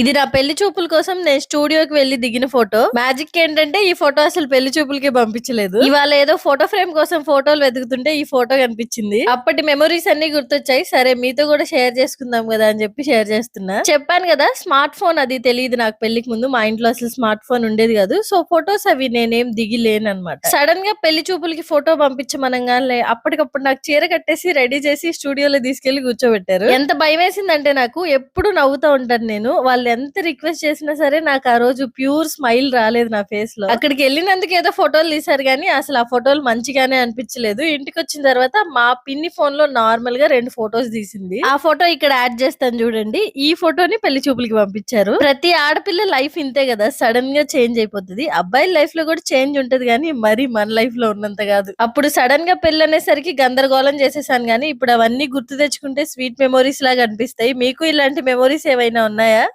ఇది నా పెళ్ళి చూపుల కోసం నేను స్టూడియోకి వెళ్ళి దిగిన ఫోటో. మ్యాజిక్ ఏంటంటే ఈ ఫోటో అసలు పెళ్ళి చూపులకి పంపించలేదు. ఇవాళ ఏదో ఫోటో ఫ్రేమ్ కోసం ఫోటోలు వెతుకుతుంటే ఈ ఫోటో కనిపించింది. అప్పటి మెమరీస్ అన్ని గుర్తొచ్చాయి. సరే మీతో కూడా షేర్ చేసుకుందాం కదా అని చెప్పి షేర్ చేస్తున్నా. చెప్పాను కదా స్మార్ట్ ఫోన్ అది తెలియదు నాకు పెళ్ళికి ముందు. మా ఇంట్లో అసలు స్మార్ట్ ఫోన్ ఉండేది కాదు. సో ఫొటోస్ అవి నేనేం దిగిలేను అనమాట సడన్గా పెళ్ళి చూపులకి ఫోటో పంపించమనగానే అప్పటికప్పుడు నాకు చీర కట్టేసి రెడీ చేసి స్టూడియోలో తీసుకెళ్ళి కూర్చోబెట్టారు. ఎంత భయం వేసిందంటే నాకు ఎప్పుడు నవ్వుతూ ఉంటాను నేను. వాళ్ళు ఎంత రిక్వెస్ట్ చేసినా సరే నాకు ఆ రోజు ప్యూర్ స్మైల్ రాలేదు నా ఫేస్లో. అక్కడికి వెళ్ళినందుకు ఏదో ఫోటోలు తీసారు కానీ అసలు ఆ ఫోటోలు మంచిగానే అనిపించలేదు. ఇంటికి వచ్చిన తర్వాత మా పిన్ని ఫోన్లో నార్మల్గా రెండు ఫోటోస్ తీసింది. ఆ ఫోటో ఇక్కడ యాడ్ చేస్తాను చూడండి. ఈ ఫోటోని పెళ్ళి చూపులకి పంపించారు. ప్రతి ఆడపిల్ల లైఫ్ ఇంతే కదా సడన్గా చేంజ్ అయిపోతుంది. అబ్బాయి లైఫ్లో కూడా చేంజ్ ఉంటది కానీ మరి మన లైఫ్లో ఉన్నంత కాదు. అప్పుడు సడన్గా పెళ్ళి అనేసరికి గందరగోళం చేసేసాను కానీ ఇప్పుడు అవన్నీ గుర్తు తెచ్చుకుంటే స్వీట్ మెమోరీస్ లాగా అనిపిస్తాయి. మీకు ఇలాంటి మెమోరీస్ ఏమైనా ఉన్నాయా?